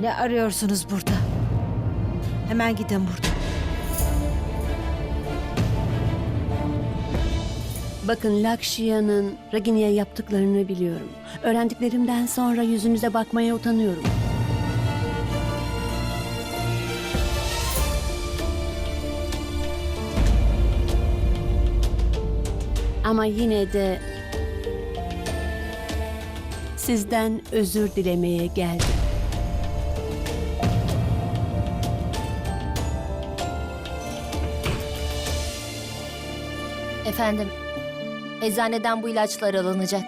Ne arıyorsunuz burada? Hemen gidin buradan. Bakın Lakşia'nın Ragini'ye yaptıklarını biliyorum. Öğrendiklerimden sonra yüzünüze bakmaya utanıyorum. Ama yine de sizden özür dilemeye geldim. Efendim, eczaneden bu ilaçlar alınacak.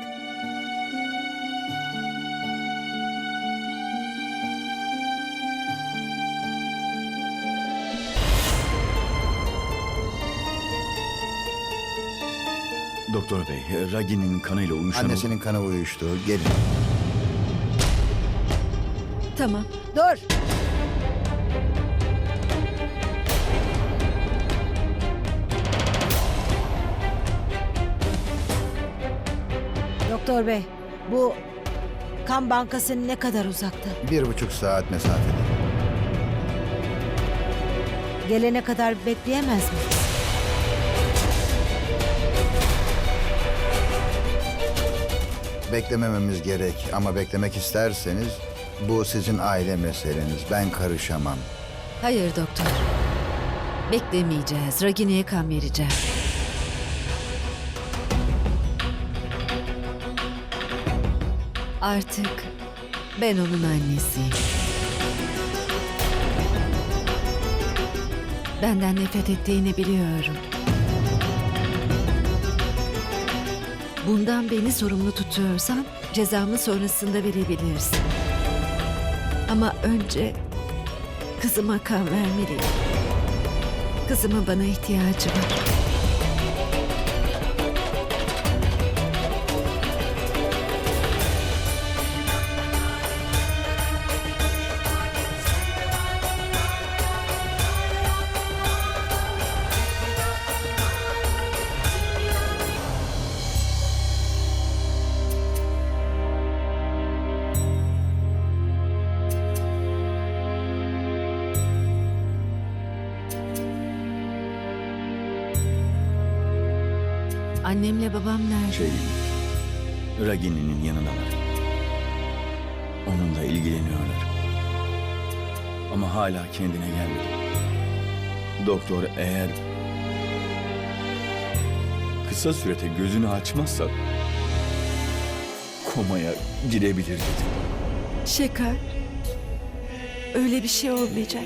Doktor bey, Ragi'nin kanıyla uyuşan... Annesinin kanı uyuştu. Gelin. Tamam. Dur! Doktor bey, bu kan bankası ne kadar uzakta? Bir buçuk saat mesafede. Gelene kadar bekleyemez mi? Beklemememiz gerek ama beklemek isterseniz bu sizin aile meseleniz. Ben karışamam. Hayır doktor. Beklemeyeceğiz. Ragini'ye kan vereceğim. Artık ben onun annesiyim. Benden nefret ettiğini biliyorum. Bundan beni sorumlu tutuyorsan cezamı sonrasında verebilirsin. Ama önce kızıma kan vermeliyim. Kızımın bana ihtiyacı var. Annemle babam nerede? Şey, Ragi'nin yanındalar. Onunla ilgileniyorlar. Ama hala kendine gelmedi. Doktor eğer kısa sürede gözünü açmazsa komaya girebilir dedi. Şeker. Öyle bir şey olmayacak.